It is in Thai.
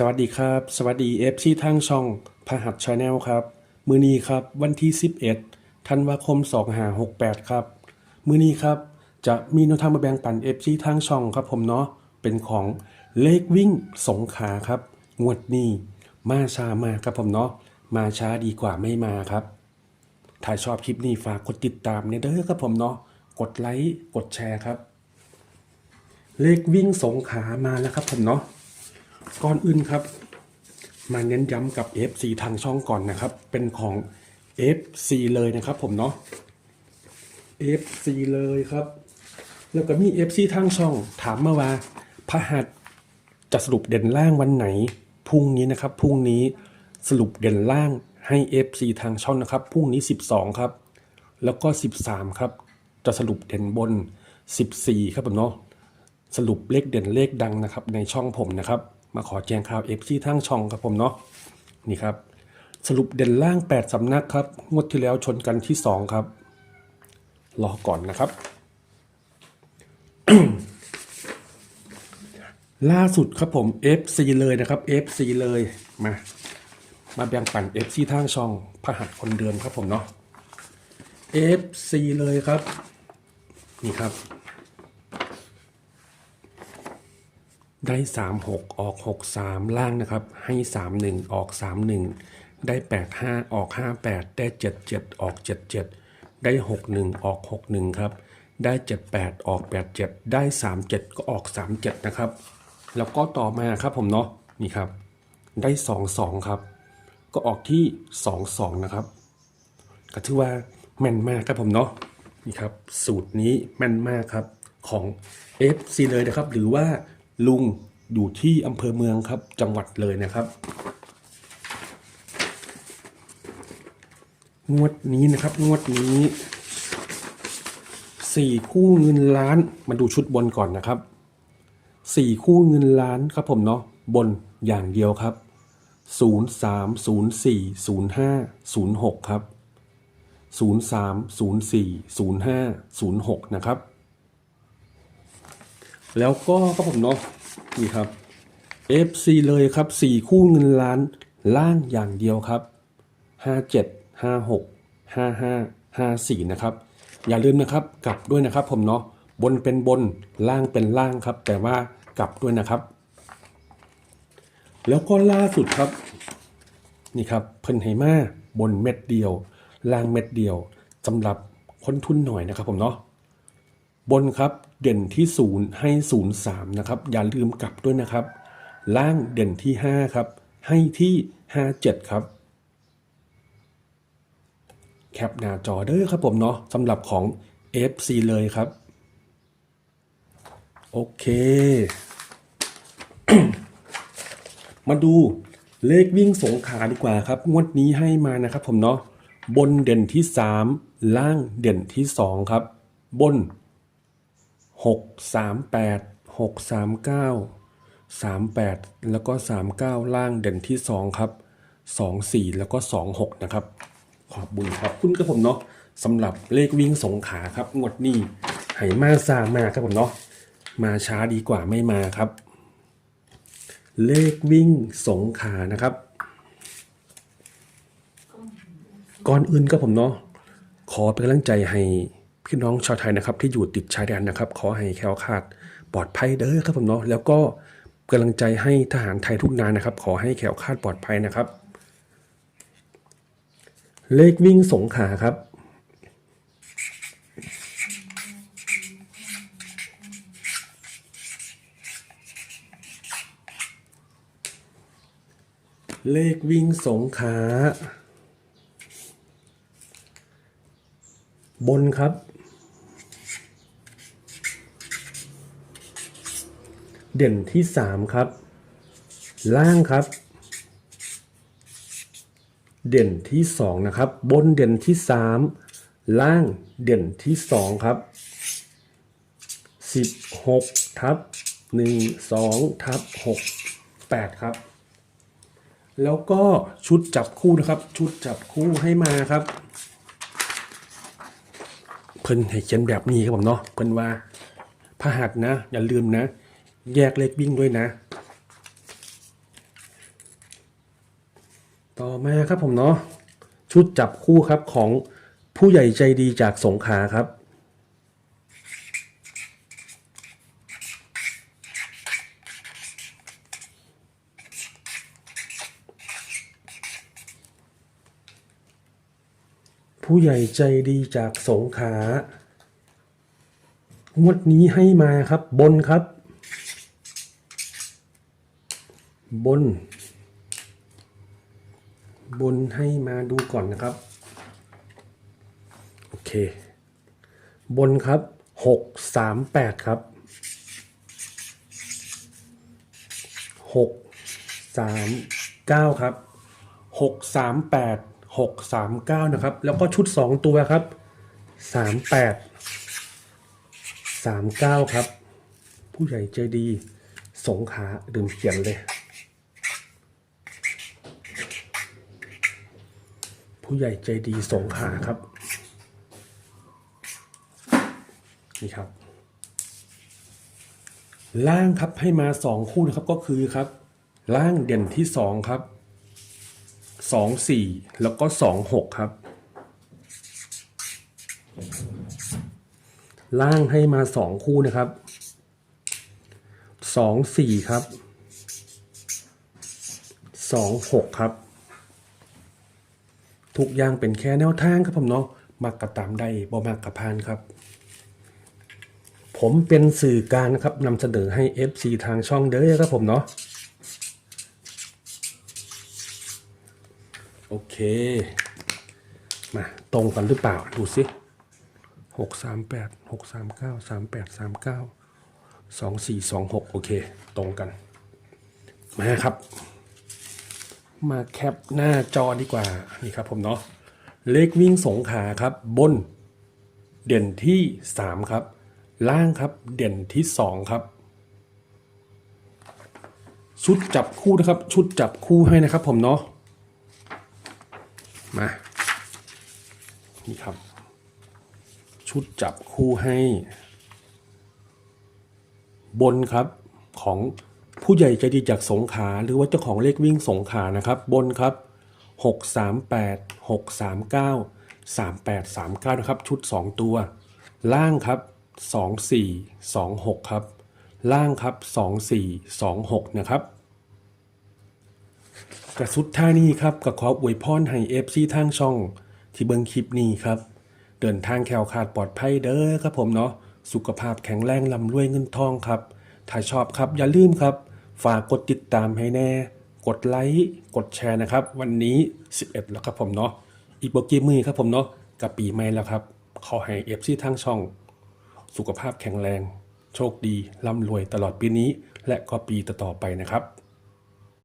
สวัสดีครับ สวัสดีเอฟซีทางช่องพหัสชาแนลครับ มือนี้ครับวันที่ 11ธันวาคม 2568 ครับ มือนี้ครับจะมีแนวทางมาแบ่งปันเอฟซีทางช่องครับผมเนาะเป็นของเลขวิ่งสงขาครับงวดนี้มาช้ามาครับผมเนาะมาช้าดีกว่าไม่มาครับ ถ้าชอบคลิปนี้ฝากกดติดตามเนี่ยเด้อครับผมเนาะกดไลค์กดแชร์ครับ เลขวิ่งสงขามาแล้วครับผมเนาะ ก่อนอื่นครับ มาเน้นย้ำกับ FC ทางช่องก่อนนะครับ เป็นของ FC เลยนะครับ ผมเนาะ FC เลยครับ แล้วก็มี FC ทางช่อง ถามมาว่าพระหัสจะสรุปเด่นล่างวันไหนพรุ่งนี้นะครับพรุ่งนี้สรุปเด่นล่างให้ FC ทางช่องนะครับพรุ่งนี้ 12 ครับ แล้วก็ 13 ครับ จะสรุปเด่นบน 14 ครับผมเนาะสรุปเลขเด่นเลขดังนะครับในช่องผมนะครับ มาขอแจ้งข่าวเอฟซีทั้งช่องครับผมเนาะนี่ครับ สรุปเด่นล่าง 8สำนักครับ งวดที่แล้วชนกันที่ 2 ครับ รอก่อนนะครับ ล่าสุดครับผม FC เลยนะครับ FC เลยมา มาแบ่งปัน FC ทางช่องพหัสคนเดิมครับผมเนาะ FC เลยครับ นี่ครับ ได้สามหกออกหกสามล่างนะครับ ให้สามหนึ่งออกสามหนึ่งได้แปดห้าออกห้าแปดได้เจ็ดเจ็ดออกเจ็ดเจ็ดได้หกหนึ่งออกหกหนึ่งครับ ได้เจ็ดแปดออกแปดเจ็ดได้สามเจ็ดก็ออกสามเจ็ดนะครับ แล้วก็ต่อมาครับผมเนาะ นี่ครับ ได้สองสองครับ ก็ออกที่สองสองนะครับ ก็ถือว่าแม่นมากครับผมเนาะ นี่ครับ สูตรนี้แม่นมากครับ ของ FC เลยนะครับ หรือว่า ลุงอยู่ที่อำเภอเมืองครับ จังหวัดเลยนะครับ งวดนี้นะครับ งวดนี้สี่คู่เงินล้าน มาดูชุดบนก่อนนะครับสี่คู่เงินล้านครับผมเนาะบนอย่างเดียวครับศูนย์สามศูนย์สี่ศูนย์ห้าศูนย์หกครับ 0 3 0 4 0 5 0 6 นะครับ แล้วก็ครับผมเนาะนี่ครับ FC เลยครับ 4 คู่เงินล้านล่างอย่างเดียวครับ 57 56 55 54 นะครับ อย่าลืมนะครับกลับด้วยนะครับผมเนาะบนเป็นบนล่างเป็นล่างครับ แต่ว่ากลับด้วยนะครับ แล้วก็ล่าสุดครับ นี่ครับเพิ่นไหมาบนเม็ดเดียว ล่างเม็ดเดียวสำหรับคนทุนหน่อยนะครับผมเนาะ บนครับเด่นที่ศูนย์ให้ศูนย์สามนะครับ อย่าลืมกลับด้วยนะครับ ล่างเด่นที่ห้าครับ ให้ที่ห้าเจ็ดครับ แคปหน้าจอเด้อครับผมเนาะสำหรับของ FC เลยครับ โอเค มาดูเลขวิ่งสงขาดีกว่าครับ งวดนี้ให้มานะครับผมเนาะบนเด่นที่ 3 ล่างเด่นที่ 2 ครับ บน 6 3 8 6 3 9 3 8 แล้วก็ 39 ล่างเด่นที่ 2 ครับ 2 4 แล้วก็ 2 6 นะครับ ขอบบุญครับคุณครับผมเนาะสำหรับเลขวิ่งสงขาครับ งวดนี้ให้มาซามาครับผมเนาะมาช้าดีกว่าไม่มาครับ เลขวิ่งสงขานะครับ ก่อนอื่นก็ผมเนาะขอเป็นกำลังใจให้ พี่น้องชาวไทยนะครับที่อยู่ติดชายแดนนะครับ ขอให้แคล้วคลาดปลอดภัยเด้อครับผมเนาะแล้วก็กำลังใจให้ทหารไทยทุกนายนะครับ ขอให้แคล้วคลาดปลอดภัยนะครับ เลขวิ่งสงขาครับเลขวิ่งสงขา บนครับ เด่นที่สามครับ ล่างครับ เด่นที่สองนะครับ บนเด่นที่สามล่างเด่นที่สองครับสิบหกทับหนึ่งสองทับหกแปดครับ แล้วก็ชุดจับคู่นะครับ ชุดจับคู่ให้มาครับ เพิ่นให้เขียนแบบนี้ครับผมเนาะเพิ่นว่าพหัสนะ อย่าลืมนะ แยกเลขวิ่งด้วยนะ ต่อมาครับผมเนาะชุดจับคู่ครับของผู้ใหญ่ใจดีจากสงขาครับผู้ใหญ่ใจดีจากสงขางวดนี้ให้มาครับบนครับ บน บนให้มาดูก่อนนะครับ โอเค บนครับหกสามแปดครับหกสามเก้าครับหกสามแปดหกสามเก้านะครับ แล้วก็ชุดสองตัวครับสามแปดสามเก้าครับ ผู้ใหญ่ใจดี สงขาลืมเขียนเลย ผู้ใหญ่ใจดีสงขาครับ นี่ครับ ล่างครับให้มาสองคู่นะครับก็คือครับ ล่างเด่นที่สองครับสองสี่แล้วก็สองหกครับ ล่างให้มาสองคู่นะครับสองสี่ครับสองหกครับ ทุกอย่างเป็นแค่แนวทางครับผมเนาะมักกระตามได้บ่มักกระพานครับ ผมเป็นสื่อกลารนะครับนำเสนอให้ FC ทางช่องเด้อครับผมเนาะโอเค มาตรงกันหรือเปล่าดูสิหกสามแปดหกสามเก้าสามแปดสามเก้าสองสี่สองหกโอเค ตรงกัน มาครับ มาแคปหน้าจอดีกว่านี่ครับผมเนาะเลขวิ่งสงขาครับบน เด่นที่ 3 ครับ ล่างครับเด่นที่ 2 ครับ ชุดจับคู่นะครับ ชุดจับคู่ให้นะครับผมเนาะมานี่ครับ ชุดจับคู่ให้ บนครับของ ผู้ใหญ่ใจดีจากสงขาหรือว่าเจ้าของเลขวิ่งสงขานะครับบนครับ 638 639 3839นะครับชุด 2 ตัว ล่างครับ 24 26 ครับ ล่างครับ 24 26 นะครับกระสุดท่านี้ครับก็ขออวยพรให้เอฟซีทางช่อง ที่เบิ่งคลิปนี้ครับ เดินทางแคล้วคลาดปลอดภัยเด้อครับผมเนาะสุขภาพแข็งแรงลำรวยเงินทองครับ ถ้าชอบครับอย่าลืมครับ ฝากกดติดตามให้แน่ กดไลค์กดแชร์นะครับ วันนี้ 11 แล้วครับผมเนาะอีกโบกี้มือครับผมเนาะกับปีใหม่แล้วครับ ขอให้เอฟซีทั้งช่อง สุขภาพแข็งแรง โชคดีร่ำรวยตลอดปีนี้ และก็ปีต่อๆไปนะครับ